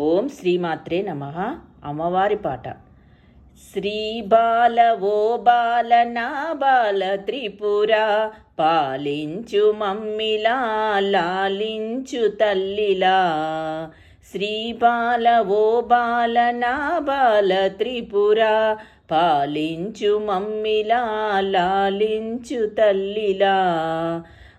ఓం శ్రీమాత్రే నమ. అమ్మవారి పాట. శ్రీ బాల ఓ బాల నా బాల త్రిపుర. పాలించు మమ్మిలా లాలించు తల్లిలా. శ్రీ బాల ఓ బాల నా బాల త్రిపుర. పాలించు మమ్మిలా లాలించు తల్లిలా.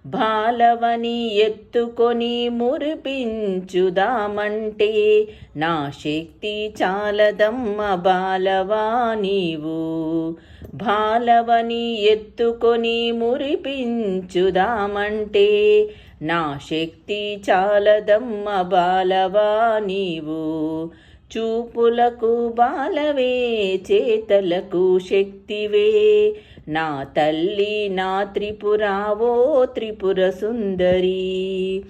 బాలవని ఎత్తుకొని మురిపించుదామంటే నా శక్తి చాలదమ్మ బాలవా నీవు. బాలవని ఎత్తుకొని మురిపించుదామంటే నా శక్తి చాలదమ్మ బాలవా నీవు. చూపులకు బాలవే చేతలకు శక్తివే. నా తల్లి నా త్రిపురావో త్రిపుర సుందరి.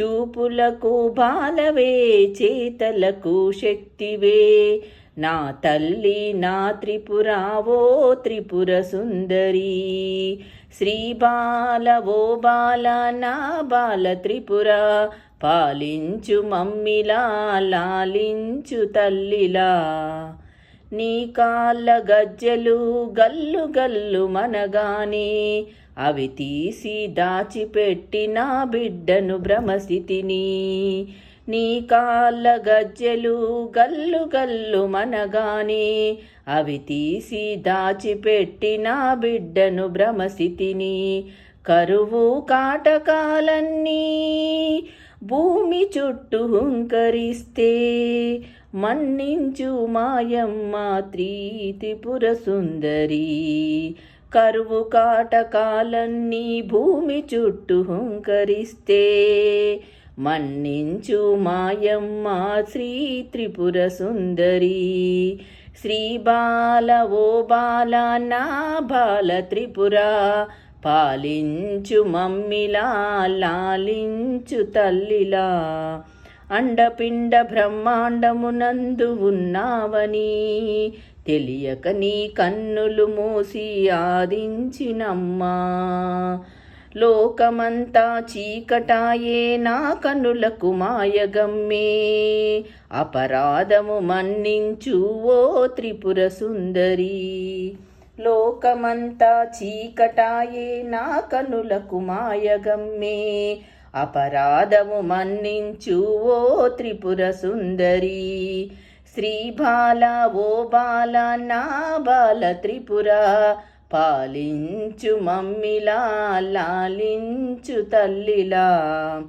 చూపులకు బాలవే చేతలకు శక్తివే. నా తల్లి నా త్రిపురావో త్రిపుర సుందరి. శ్రీ బాలవో బాల నా బాల త్రిపుర. పాలించు మమ్మిలా లాలించు తల్లిలా. నీ కాళ్ళ గజ్జెలు గల్లు గల్లు మనగానే అవి తీసి దాచిపెట్టిన బిడ్డను భ్రమస్థితిని. నీ కాళ్ళ గజ్జెలు గల్లు గల్లు మనగానే అవి తీసి దాచిపెట్టిన బిడ్డను భ్రమస్థితిని. కరువు కాటకాలన్నీ భూమి చుట్టూ హుంకరిస్తే మన్నించు మాయమ్మ త్రిపుర సుందరి. కరువు కాటకాలన్నీ భూమి చుట్టూ హుంకరిస్తే మన్నించు మాయమ్మ శ్రీ త్రిపుర సుందరి. శ్రీ బాల ఓ బాల నా బాల త్రిపుర పాలించు మమ్మిలా లాలించు తల్లిలా. అండపిండ బ్రహ్మాండమునందు ఉన్నావని తెలియక నీ కన్నులు మూసి ఆదించినమ్మా. లోకమంతా చీకటాయే నా కనులకు మాయగమ్మే. అపరాధము మన్నించు ఓ త్రిపుర సుందరి. లోకమంతా చీకటాయే నా కనులకు మాయగమ్మే. అపరాధము మన్నించు ఓ త్రిపుర సుందరి. శ్రీ బాల ఓ బాల నా బాల త్రిపుర. పాలించు మమ్మిలా లాలించు తల్లిలా.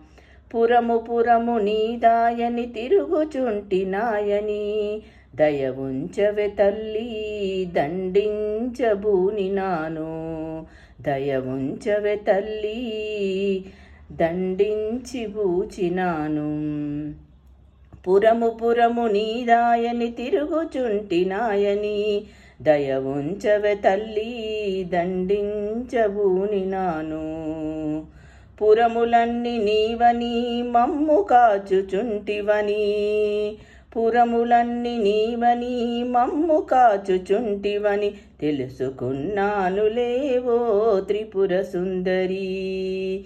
పురము పురము నీదాయని తిరుగుచుంటినాయని దయ ఉంచవె తల్లి దండించబూని నాను. దయ ఉంచవె తల్లి దండించి పూచినాను పురము పురము నీదాయని తిరుగుచుంటినాయని దయ ఉంచవె తల్లి దండించబూనినాను. పురములన్నీ నీవని మమ్ము కాచుచుంటివని. పురములన్నీ నీవని మమ్ము కాచుచుంటివని తెలుసుకున్నాను లేవో త్రిపుర సుందరి.